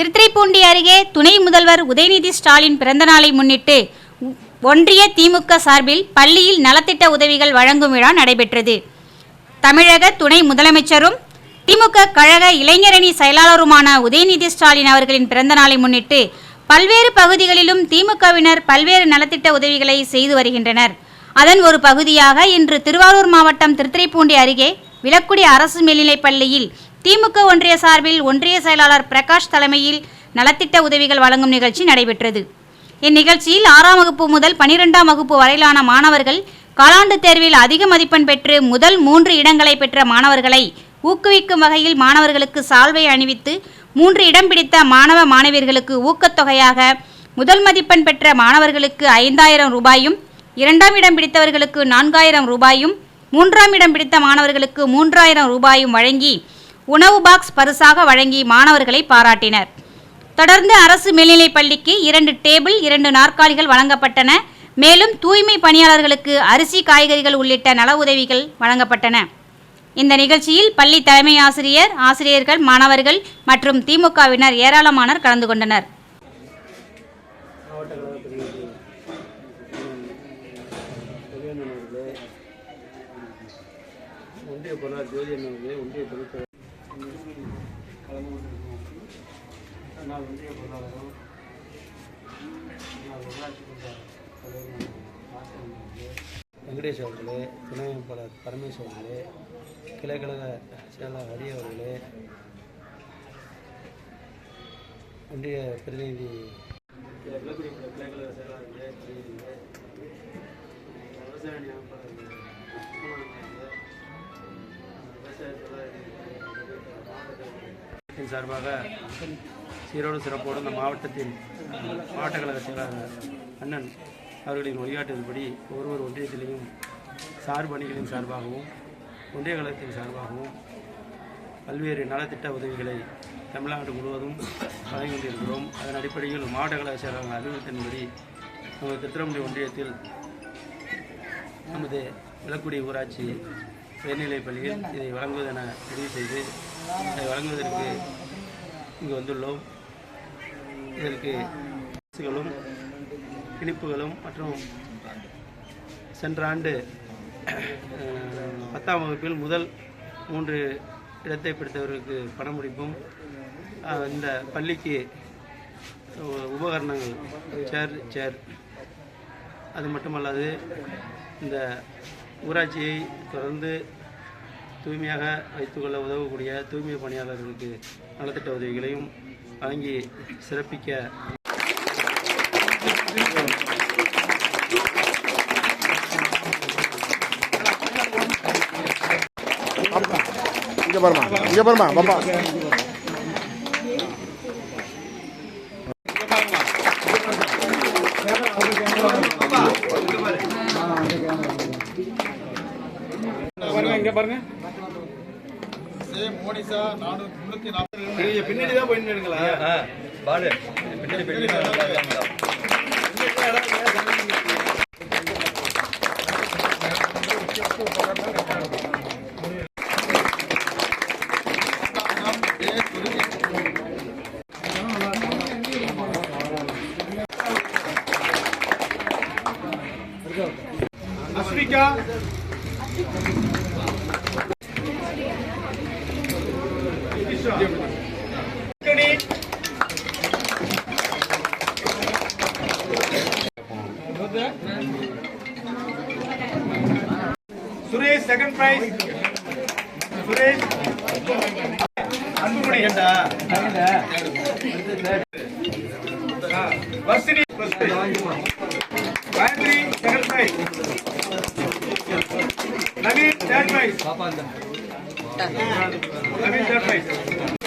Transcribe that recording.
திருத்துறைப்பூண்டி அருகே துணை முதல்வர் உதயநிதி ஸ்டாலின் பிறந்தநாளை முன்னிட்டு ஒன்றிய திமுக சார்பில் பள்ளியில் நலத்திட்ட உதவிகள் வழங்கும் விழா நடைபெற்றது. தமிழக துணை முதலமைச்சரும் திமுக கழக இளைஞரணி செயலாளருமான உதயநிதி ஸ்டாலின் அவர்களின் பிறந்தநாளை முன்னிட்டு பல்வேறு பகுதிகளிலும் திமுகவினர் பல்வேறு நலத்திட்ட உதவிகளை செய்து வருகின்றனர். அதன் ஒரு பகுதியாக இன்று திருவாரூர் மாவட்டம் திருத்துறைப்பூண்டி அருகே விளக்குடி அரசு மேல்நிலைப் பள்ளியில் திமுக ஒன்றிய சார்பில் ஒன்றிய செயலாளர் பிரகாஷ் தலைமையில் நலத்திட்ட உதவிகள் வழங்கும் நிகழ்ச்சி நடைபெற்றது. இந்நிகழ்ச்சியில் ஆறாம் வகுப்பு முதல் பனிரெண்டாம் வகுப்பு வரையிலான மாணவர்கள் காலாண்டு தேர்வில் அதிக மதிப்பெண் பெற்று முதல் மூன்று இடங்களை பெற்ற மாணவர்களை ஊக்குவிக்கும் வகையில் மாணவர்களுக்கு சால்வை அணிவித்து மூன்று இடம் பிடித்த மாணவ மாணவியர்களுக்கு ஊக்கத்தொகையாக முதல் மதிப்பெண் பெற்ற மாணவர்களுக்கு ஐந்தாயிரம் ரூபாயும் இரண்டாம் இடம் பிடித்தவர்களுக்கு நான்காயிரம் ரூபாயும் மூன்றாம் இடம் பிடித்த மாணவர்களுக்கு மூன்றாயிரம் ரூபாயும் வழங்கி உணவு பாக்ஸ் பரிசாக வழங்கி மாணவர்களை பாராட்டினர். தொடர்ந்து அரசு மேல்நிலைப் பள்ளிக்கு இரண்டு டேபிள் இரண்டு நாற்காலிகள் வழங்கப்பட்டன. மேலும் தூய்மை பணியாளர்களுக்கு அரிசி காய்கறிகள் உள்ளிட்ட நல உதவிகள் வழங்கப்பட்டன. இந்த நிகழ்ச்சியில் பள்ளி தலைமை ஆசிரியர் ஆசிரியர்கள் மாணவர்கள் மற்றும் திமுகவினர் ஏராளமானோர் கலந்து கொண்டனர். ஒன்றிய பொருளாளர் ஜோதி அண்ணன் ஒன்றிய பொதுச்செயலாளர் கலந்து கொண்டிருக்கும் முன்னாள் ஒன்றிய பொருளாளரும் முன்னாள் உள்ளாட்சி மன்ற வெங்கடேஷ் அவர்களே துணை அமைப்பாளர் பரமேஸ்வர் அவர்களே கிளைக்கழக செயலாளர் ஹரி அவர்களே ஒன்றிய பிரதிநிதி விளக்குடி கிளைக்கழக செயலாளர்களே பிரதிநிதிகளே விவசாய மாவட்டத்தின் சார்பாக சீரோடு சிறப்போடு இந்த மாவட்டத்தின் மாவட்ட கழக செயலாளர் அண்ணன் அவர்களின் வழிகாட்டுதல்படி ஒவ்வொரு ஒன்றியத்திலையும் சார்பு அணிகளின் சார்பாகவும் ஒன்றிய கழகத்தின் சார்பாகவும் பல்வேறு நலத்திட்ட உதவிகளை தமிழ்நாடு முழுவதும் வழங்கி கொண்டிருக்கிறோம். அதன் அடிப்படையில் மாவட்ட கழக செயலாளர் அறிவுறுத்தின்படி நமது திருத்திரமுடி ஒன்றியத்தில் நமது விளக்குடி ஊராட்சி உயர்நிலைப் பள்ளியில் இதை வழங்குவதென முடிவு செய்து அதை வழங்குவதற்கு இங்கு வந்துள்ளோம். இதற்கு பரிசுகளும் இனிப்புகளும் மற்றும் சென்ற ஆண்டு பத்தாம் வகுப்பில் முதல் மூன்று இடத்தை பிடித்தவர்களுக்கு பணம் முடிப்பும். இந்த பள்ளிக்கு உபகரணங்கள் சேர் சேர். அது மட்டுமல்லாது இந்த ஊராட்சியை தொடர்ந்து தூய்மையாக வைத்துக்கொள்ள உதவக்கூடிய தூய்மை பணியாளர்களுக்கு நலத்திட்ட உதவிகளையும் வழங்கி சிறப்பிக்க இங்க பாருமா இங்க பாருமா பாப்பா. பின்னாடி தான் போயிட்டு இருங்களா பாலு பின்னாடி பின்னாடி கொடுத்து சுரேஷ் செகண்ட் பிரைஸ் சுரேஷ். அன்புமணி கண்டா Varshini Gayathri second prize Naveen third prize Naveen third prize